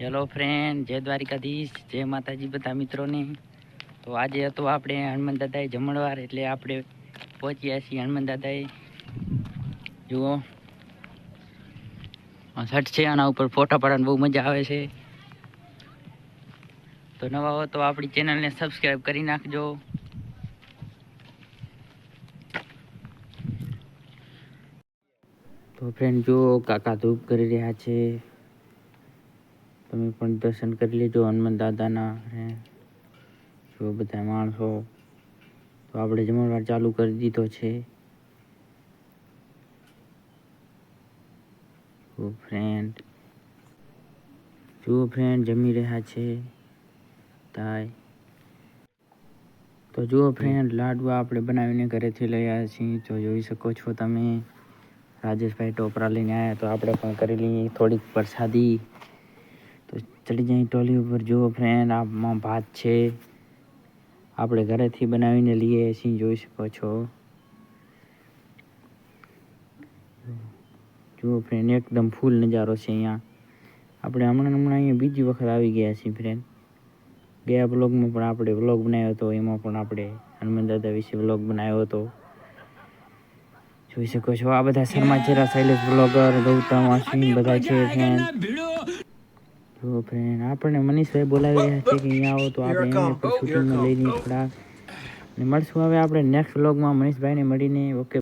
Hello friend જય દ્વારિકાધીશ. જય માતાજી બધા મિત્રોને. તો આજે હતો આપણે હનુમાન દાદાએ જમણવાર એટલે આપણે પહોંચ્યા છીએ હનુમાન દાદાએ. જુઓ. સટ છે, આના ઉપર ફોટા પાડવાની બહુ મજા આવે છે. તો નવા હો તો આપણી ચેનલને સબસ્ક્રાઈબ કરી નાખજો. તો ફ્રેન્ડ જુઓ, કાકા ધૂપ કરી રહ્યા છે. તમે પણ દર્શન કરી લેજો, હનુમાન દાદાના જો બધા માણસો. તો આપણે જમણવાર ચાલુ કરી દીધો છે. જુઓ ફ્રેન્ડ જુઓ ફ્રેન્ડ જમી રહ્યા છે, તાય. તો જુઓ ફ્રેન્ડ લાડવા આપણે બનાવીને ઘરેથી લઈ આવ્યા છીએ, તો જોઈ શકો છો તમે. રાજેશભાઈ ટોપરા લઈને આવ્યા, તો આપણે પણ કરી લઈએ થોડીક પ્રસાદી. ચડી જાય ટોલી ઉપર જુઓ ફ્રેન્ડ આમાં ભાત છે આપણે ઘરેથી બનાવીને લઈએ છીએ જોઈ શકો છો જુઓ ફ્રેન્ડ એકદમ ફૂલ નજારો છે અહીંયા આપણે હમણાં ને હમણાં અહીંયા બીજી વખત આવી ગયા છીએ ફ્રેન્ડ ગયા બ્લોગમાં પણ આપણે વ્લોગ બનાવ્યો હતો, એમાં પણ આપણે હનુમાન દાદા વિશે વ્લોગ બનાવ્યો હતો. જોઈ શકો છો, આ બધા શર્મા ચેરા શૈલેષ બ્લોગર ગૌતમ, અશ્વિન બધા છે ફ્રેન્ડ જો ફ્રેન્ડ આપણને મનીષભાઈ બોલાવી રહ્યા છે કે અહીંયા આવો તો આપણે એમને શૂટિંગમાં લઈ લઈએ થોડા અને મળશું હવે આપણે નેક્સ્ટ વ્લોગમાં મનીષભાઈને મળીને. ઓકે